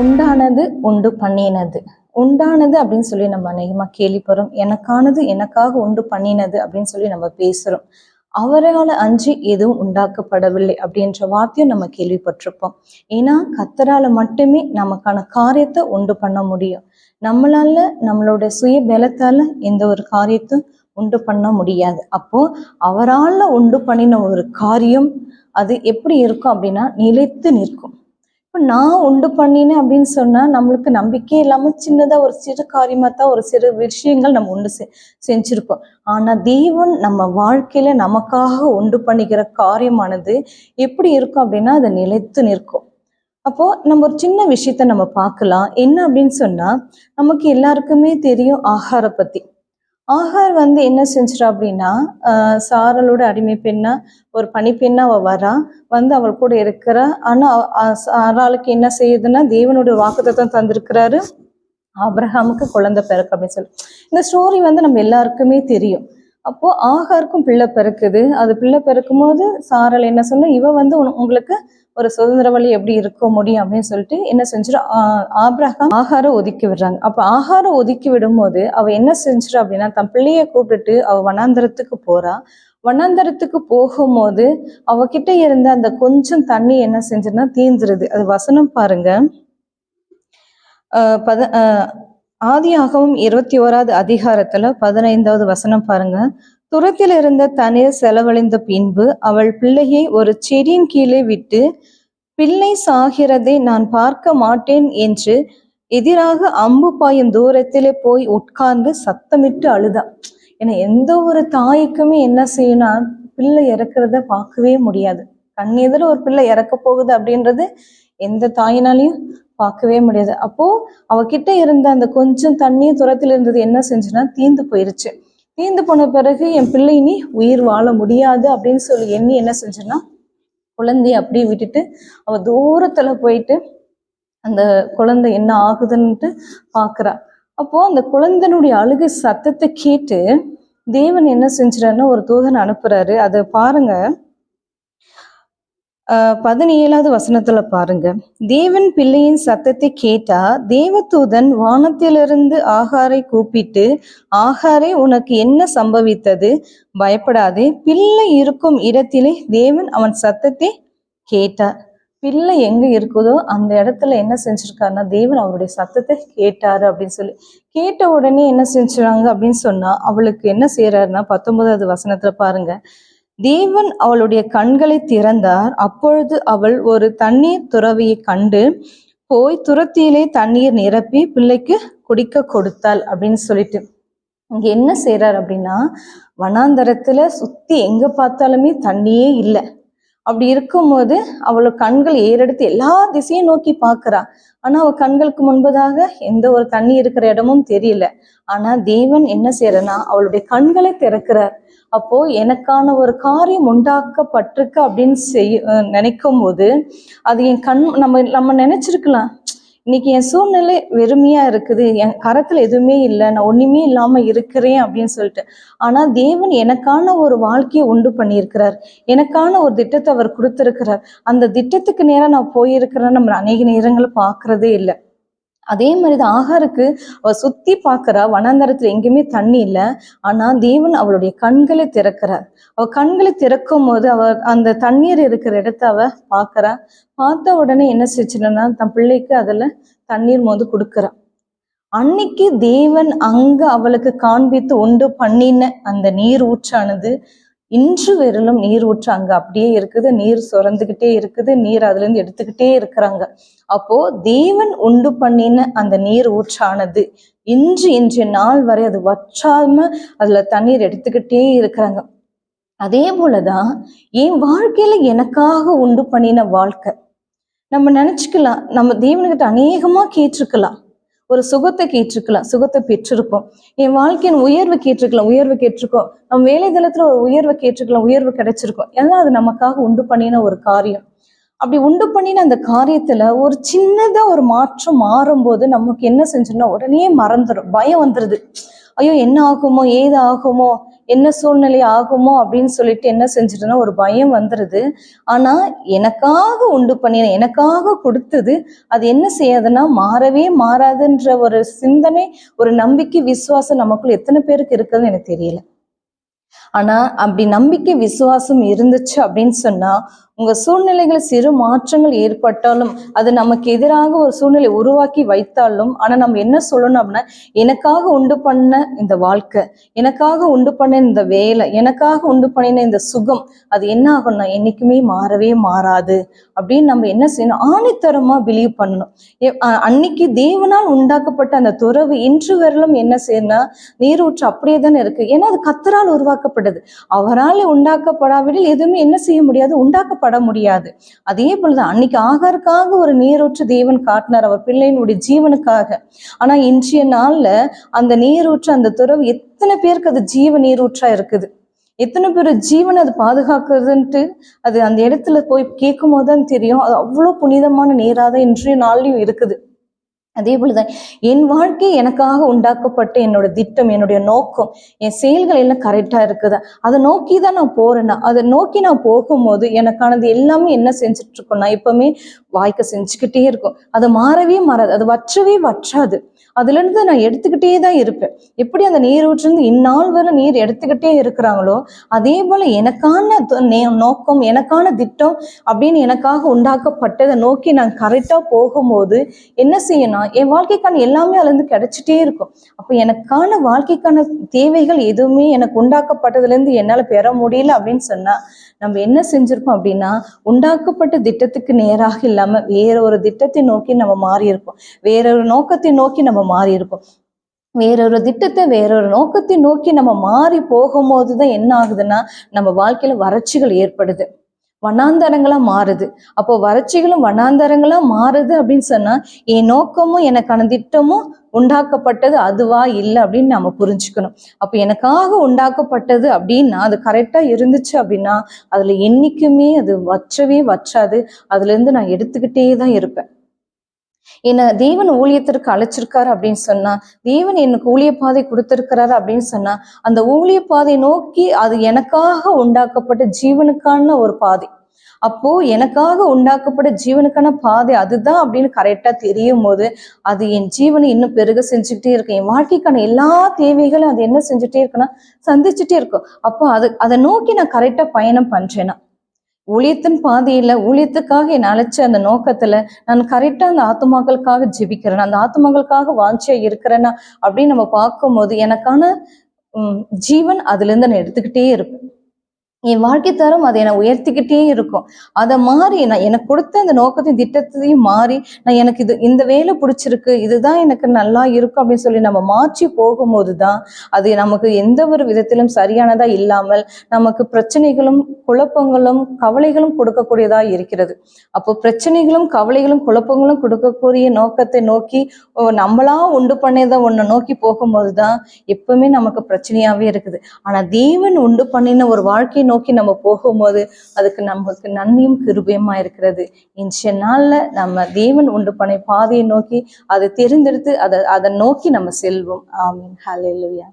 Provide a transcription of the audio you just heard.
உண்டானது உண்டு பண்ணினது. உண்டானது அப்படின்னு சொல்லி நம்ம அநேகமாக கேள்விப்படுறோம் எனக்கானது எனக்காக உண்டு பண்ணினது அப்படின்னு சொல்லி நம்ம பேசுகிறோம் அவரால் அஞ்சு எதுவும் உண்டாக்கப்படவில்லை அப்படின்ற வார்த்தையும் நம்ம கேள்விப்பட்டிருப்போம். ஏன்னா கத்தரால் மட்டுமே நமக்கான காரியத்தை உண்டு பண்ண முடியும். நம்மளால நம்மளோட சுய பலத்தால் எந்த ஒரு காரியத்தையும் உண்டு பண்ண முடியாது. அப்போ அவரால் உண்டு பண்ணின ஒரு காரியம் அது எப்படி இருக்கும் அப்படின்னா நிலைத்து நிற்கும். இப்போ நான் உண்டு பண்ணினேன் அப்படின்னு சொன்னால் நம்மளுக்கு நம்பிக்கை இல்லாமல் சின்னதாக ஒரு சிறு காரியமாக தான் ஒரு சிறு விஷயங்கள் நம்ம உண்டு செ செஞ்சுருக்கோம் ஆனால் தேவன் நம்ம வாழ்க்கையில் நமக்காக உண்டு பண்ணிக்கிற காரியமானது எப்படி இருக்கும் அப்படின்னா அதை நிலைத்து நிற்கும். அப்போது நம்ம ஒரு சின்ன விஷயத்த நம்ம பார்க்கலாம். என்ன அப்படின்னு சொன்னால் நமக்கு எல்லாருக்குமே தெரியும் ஆகார பற்றி ஆகார் வந்து என்ன செஞ்சிட்டா அப்படின்னா சாரலோட அடிமை பெண்ணா ஒரு பனிப்பெண்ணா அவள் வரா. வந்து அவள் கூட இருக்கிறா. ஆனா சாராளுக்கு என்ன செய்யுதுன்னா தேவனுடைய வாக்குத்தத்தம் தந்திருக்கிறாரு. ஆப்ரஹாமுக்கு குழந்தை பிறக்கு அப்படின்னு சொல்லி. இந்த ஸ்டோரி வந்து நம்ம எல்லாருக்குமே தெரியும். அப்போ ஆகாருக்கும் பிள்ளை பிறக்குது. அது பிள்ளை பிறக்கும் போது சாரல் என்ன சொன்னா இவ வந்து உங்களுக்கு ஒரு சுதந்திர வழி எப்படி இருக்க முடியும் அப்படின்னு சொல்லிட்டு என்ன செஞ்சிரு ஆப்ரஹாம் ஆகாரம் ஒதுக்கி விடுறாங்க. அப்ப ஆகாரம் ஒதுக்கி விடும்போது அவ என்ன செஞ்சிரு அப்படின்னா தன் பிள்ளைய கூப்பிட்டுட்டு அவ வனாந்தரத்துக்கு போறா. வனாந்தரத்துக்கு போகும்போது அவகிட்ட இருந்த அந்த கொஞ்சம் தண்ணி என்ன செஞ்சுன்னா தீந்துருது. அது வசனம் பாருங்க. பத அஹ் ஆதியாகமம் இருபத்தி ஓராவது அதிகாரத்துல பதினைந்தாவது வசனம் பாருங்க. துரத்தில் இருந்த தண்ணீர் செலவழிந்த பின்பு அவள் பிள்ளையை ஒரு செடியின் கீழே விட்டு பிள்ளை சாகிறதை நான் பார்க்க மாட்டேன் என்று எதிராக அம்பு பாயும் தூரத்திலே போய் உட்கார்ந்து சத்தமிட்டு அழுதா. ஏன்னா எந்த ஒரு தாய்க்குமே என்ன செய்யணும் பிள்ளை இறக்குறத பார்க்கவே முடியாது. கண் எதிர ஒரு பிள்ளை இறக்க போகுது அப்படின்றது எந்த தாயினாலையும் பார்க்கவே முடியாது. அப்போ அவகிட்ட இருந்த அந்த கொஞ்சம் தண்ணியும் துரத்தில் இருந்தது என்ன செஞ்சுன்னா தீந்து போயிருச்சு. தீந்து போன பிறகு என் பிள்ளை இனி உயிர் வாழ முடியாது அப்படின்னு சொல்லி எண்ணி என்ன செஞ்சேன்னா குழந்தைய அப்படியே விட்டுட்டு அவ தூரத்துல போயிட்டு அந்த குழந்தை என்ன ஆகுதுன்ட்டு பார்க்குறா அப்போ அந்த குழந்தைனுடைய அழுகை சத்தத்தை கேட்டு தேவன் என்ன செஞ்சுறாருன்னா ஒரு தூதன் அனுப்புறாரு. அதை பாருங்க. பதினேழாவது வசனத்துல பாருங்க. தேவன் பிள்ளையின் சத்தத்தை கேட்டா தேவதூதன் வானத்திலிருந்து ஆகாரை கூப்பிட்டு ஆகாரே உனக்கு என்ன சம்பவித்தது? பயப்படாதே. பிள்ளை இருக்கும் இடத்திலே தேவன் அவன் சத்தத்தை கேட்டார். பிள்ளை எங்க இருக்குதோ அந்த இடத்துல என்ன செஞ்சிருக்காருன்னா தேவன் அவருடைய சத்தத்தை கேட்டாரு அப்படின்னு சொல்லி. கேட்ட உடனே என்ன செஞ்சுறாங்க அப்படின்னு சொன்னா அவளுக்கு என்ன செய்யறாருன்னா பத்தொன்பதாவது வசனத்துல பாருங்க. தேவன் அவளுடைய கண்களை திறந்தார். அப்பொழுது அவள் ஒரு தண்ணீர் துறவியை கண்டு போய் துரத்தியிலே தண்ணீர் நிரப்பி பிள்ளைக்கு குடிக்க கொடுத்தாள் அப்படின்னு சொல்லிட்டு. இங்க என்ன செய்யறார் அப்படின்னா வனாந்தரத்துல சுத்தி எங்க பார்த்தாலுமே தண்ணியே இல்லை. அப்படி இருக்கும்போது அவளோட கண்கள் ஏறெடுத்து எல்லா திசையும் நோக்கி பார்க்குறா. ஆனா அவள் கண்களுக்கு முன்பதாக எந்த ஒரு தண்ணி இருக்கிற இடமும் தெரியல. ஆனா தேவன் என்ன செய்யறனா அவளுடைய கண்களை திறக்கிறார். அப்போ எனக்கான ஒரு காரியம் உண்டாக்கப்பட்டிருக்கு அப்படின்னு செய்ய அஹ் நினைக்கும் போது அது என் கண் நம்ம நம்ம நினைச்சிருக்கலாம். இன்னைக்கு என் சூழ்நிலை வெறுமையா இருக்குது. என் கரத்துல எதுவுமே இல்லை. நான் ஒண்ணுமே இல்லாம இருக்கிறேன் அப்படின்னு சொல்லிட்டு. ஆனா தேவன் எனக்கான ஒரு வாழ்க்கையை உண்டு பண்ணியிருக்கிறார். எனக்கான ஒரு திட்டத்தை அவர் கொடுத்திருக்கிறார். அந்த திட்டத்துக்கு நேரம் நான் போயிருக்கிறேன் நம்ம அநேக நேரங்களை பார்க்கறதே இல்லை. அதே மாதிரி தான் ஆகாருக்கு அவ சுத்தி பாக்குறா வனாந்தரத்துல எங்கேயுமே தண்ணி இல்லை. ஆனா தேவன் அவளுடைய கண்களை திறக்கிறார் அவ கண்களை திறக்கும் போது அவ அந்த தண்ணீர் இருக்கிற இடத்த அவ பாக்குறா. பார்த்த உடனே என்ன செஞ்சுனா தன் பிள்ளைக்கு அதுல தண்ணீர் மோது கொடுக்குறா. அன்னைக்கு தேவன் அங்க அவளுக்கு காண்பித்து உண்டு பண்ணின அந்த நீர் ஊற்றானது இன்று வெறும் நீர் ஊற்று அங்க அப்படியே இருக்குது. நீர் சுரந்துகிட்டே இருக்குது. நீர் அதுல இருந்து எடுத்துக்கிட்டே இருக்கிறாங்க. அப்போ தேவன் உண்டு பண்ணின அந்த நீர் ஊற்றானது இன்று இன்றைய நாள் வரை அது வற்றாம அதுல தண்ணீர் எடுத்துக்கிட்டே இருக்கிறாங்க. அதே போலதான் என் வாழ்க்கையில எனக்காக உண்டு பண்ணின வாழ்க்கை. நம்ம நினைச்சுக்கலாம் நம்ம தேவனுக்கிட்ட அநேகமா கேட்டிருக்கலாம். ஒரு சுகத்தை கேட்டிருக்கலாம் சுகத்தை பெற்றிருக்கோம் என் வாழ்க்கையின் உயர்வு கேட்டிருக்கலாம் உயர்வு கேட்டிருக்கோம். நம்ம வேலை தளத்துல ஒரு உயர்வை கேட்டிருக்கலாம் உயர்வு கிடைச்சிருக்கும். ஏன்னா அது நமக்காக உண்டு பண்ணின ஒரு காரியம். அப்படி உண்டு பண்ணின அந்த காரியத்துல ஒரு சின்னதா ஒரு மாற்றம் மாறும்போது நமக்கு என்ன செஞ்சோம்னா உடனே மறந்துடும் பயம் வந்துடுது ஐயோ என்ன ஆகுமோ ஏது ஆகுமோ என்ன சூழ்நிலை ஆகுமோ அப்படின்னு சொல்லிட்டு என்ன செஞ்சிட்டேன்னா ஒரு பயம் வந்துடுது ஆனா எனக்காக உண்டு பண்ணின எனக்காக கொடுத்தது அது என்ன செய்யாதுன்னா மாறவே மாறாதுன்ற ஒரு சிந்தனை ஒரு நம்பிக்கை விசுவாசம் நமக்குள்ள எத்தனை பேருக்கு இருக்குதுன்னு எனக்கு தெரியல. ஆனால் அப்படி நம்பிக்கை விசுவாசம் இருந்துச்சு அப்படின்னு சொன்னால் உங்க சூழ்நிலைகள் சிறு மாற்றங்கள் ஏற்பட்டாலும் அது நமக்கு எதிராக ஒரு சூழ்நிலை உருவாக்கி வைத்தாலும் ஆனா நம்ம என்ன சொல்லணும் அப்படின்னா எனக்காக உண்டு பண்ண இந்த வாழ்க்கை எனக்காக உண்டு பண்ண இந்த வேலை எனக்காக உண்டு பண்ணின இந்த சுகம் அது என்ன ஆகும்னா என்னைக்குமே மாறவே மாறாது அப்படின்னு நம்ம என்ன செய்யணும்? ஆணித்தரமா பிலீவ் பண்ணணும். அன்னைக்கு தேவனால் உண்டாக்கப்பட்ட அந்த துறவு இன்று வரலும் என்ன செய்யணும்னா நீரூற்று அப்படியே தானே இருக்கு. ஏன்னா அது கத்தரால் உருவாக்கப்பட்டது அவரால் உண்டாக்கப்படாவிடில் எதுவுமே என்ன செய்ய முடியாது உண்டாக்கப்பட முடியாது. அதே போலதான் அன்னைக்கு ஆகாருக்காக ஒரு நீரூற்று தேவன் காட்டினார் அவர் பிள்ளையினுடைய ஜீவனுக்காக. ஆனா இன்றைய நாள்ல அந்த நீரூற்று அந்த துறவு எத்தனை பேருக்கு அது ஜீவ நீரூற்றா இருக்குது? எத்தனை பேர் ஜீவனை அது பாதுகாக்குதுன்ட்டு அது அந்த இடத்துல போய் கேட்கும் போது தான் தெரியும். அது அவ்வளோ புனிதமான நீராக தான் இன்றைய நாள்லையும் இருக்குது. அதே போலதான் என் வாழ்க்கை எனக்காக உண்டாக்கப்பட்ட என்னோட திட்டம் என்னுடைய நோக்கம் என் செயல்கள் எல்லாம் கரெக்டா இருக்குதா. அதை நோக்கி தான் நான் போறேன்னா அதை நோக்கி நான் போகும்போது எனக்கானது எல்லாமே என்ன செஞ்சுட்டு இருக்கோம்னா எப்பவுமே வாய்க்க செஞ்சுக்கிட்டே இருக்கும். அது மாறவே மாறாது. அது வற்றவே வற்றாது. அதுல இருந்து நான் எடுத்துக்கிட்டே தான் இருப்பேன். எப்படி அந்த நீரூற்றிருந்து இந்நாள் வரை நீர் எடுத்துக்கிட்டே இருக்கிறாங்களோ அதே போல எனக்கான நோக்கம் எனக்கான திட்டம் அப்படின்னு எனக்காக உண்டாக்கப்பட்டதை நோக்கி நான் கரெக்டா போகும்போது என்ன செய்யணும்? என் வாழ்க்கைக்கான எல்லாமே அதுலேருந்து கிடைச்சிட்டே இருக்கும். அப்போ எனக்கான வாழ்க்கைக்கான தேவைகள் எதுவுமே எனக்கு உண்டாக்கப்பட்டதுலேருந்து என்னால் பெற முடியல அப்படின்னு சொன்னா நம்ம என்ன செஞ்சிருக்கோம் அப்படின்னா உண்டாக்கப்பட்ட திட்டத்துக்கு நேராக இல்லாம வேற ஒரு திட்டத்தை நோக்கி நம்ம மாறி இருக்கோம் வேற ஒரு நோக்கத்தை நோக்கி நம்ம மாறி இருக்கோம் வேறொரு திட்டத்தை வேறொரு நோக்கத்தை நோக்கி நம்ம மாறி போகும்போது தான் என்ன ஆகுதுன்னா நம்ம வாழ்க்கையில வறட்சிகள் ஏற்படுது. வனாந்தரங்களா மாறுது. அப்போ வறட்சிகளும் வனாந்தரங்களா மாறுது அப்படின்னு சொன்னா என் நோக்கமும் எனக்கான திட்டமும் உண்டாக்கப்பட்டது அதுவா இல்லை அப்படின்னு நம்ம புரிஞ்சுக்கணும். அப்போ எனக்காக உண்டாக்கப்பட்டது அப்படின்னா அது கரெக்டாக இருந்துச்சு அப்படின்னா அதில் என்றைக்குமே அது வற்றவே வற்றாது. அதுலேருந்து நான் எடுத்துக்கிட்டே தான் இருப்பேன். என்ன தேவன் ஊழியத்திற்கு அழைச்சிருக்காரு அப்படின்னு சொன்னா தேவன் எனக்கு ஊழிய பாதை கொடுத்திருக்கிறாரு அப்படின்னு சொன்னா அந்த ஊழிய பாதை நோக்கி அது எனக்காக உண்டாக்கப்பட்ட ஜீவனுக்கான ஒரு பாதை. அப்போ எனக்காக உண்டாக்கப்பட்ட ஜீவனுக்கான பாதை அதுதான் அப்படின்னு கரெக்டா தெரியும் போது அது என் ஜீவனை இன்னும் பெருக செஞ்சுக்கிட்டே இருக்கும் என் வாழ்க்கைக்கான எல்லா தேவைகளும் அது என்ன செஞ்சுட்டே இருக்குன்னா சந்திச்சுட்டே இருக்கும். அப்போ அது அதை நோக்கி நான் கரெக்டா பயணம் பண்றேன்னா ஊழியத்தின் பாதையில ஊழியத்துக்காக என்னை அழைச்ச அந்த நோக்கத்துல நான் கரெக்டா அந்த ஆத்துமாக்களுக்காக ஜெபிக்கிறேன் அந்த ஆத்துமாக்களுக்காக வாஞ்சியா இருக்கிறேன்னா அப்படின்னு நம்ம பார்க்கும்போது எனக்கான ஜீவன் அதுல இருந்து நான் எடுத்துக்கிட்டே இருப்பேன். என் வாழ்க்கை தரம் அதை என்னை உயர்த்திக்கிட்டே இருக்கும். அதை மாறி நான் எனக்கு கொடுத்த அந்த நோக்கத்தையும் திட்டத்தையும் மாறி நான் எனக்கு இது இந்த வேலை பிடிச்சிருக்கு இதுதான் எனக்கு நல்லா இருக்கும் அப்படின்னு சொல்லி நம்ம மாற்றி போகும்போது தான் அது நமக்கு எந்த ஒரு விதத்திலும் சரியானதா இல்லாமல் நமக்கு பிரச்சனைகளும் குழப்பங்களும் கவலைகளும் கொடுக்கக்கூடியதா இருக்கிறது. அப்போ பிரச்சனைகளும் கவலைகளும் குழப்பங்களும் கொடுக்கக்கூடிய நோக்கத்தை நோக்கி ஓ, நம்மளா உண்டு பண்ணதை ஒன்னை நோக்கி போகும்போது தான் எப்பவுமே நமக்கு பிரச்சனையாவே இருக்குது. ஆனா தேவன் உண்டு பண்ணின ஒரு வாழ்க்கையை நோக்கி நம்ம போகும்போது அதுக்கு நமக்கு நன்மையும் கிருபையுமா இருக்கிறது. இன்றைய நாள்ல நம்ம தேவன் உண்டு பண்ண பாதையை நோக்கி அதை தெரிந்தெடுத்து அதை அதை நோக்கி நம்ம செல்வோம். ஆமீன். ஹalleluya.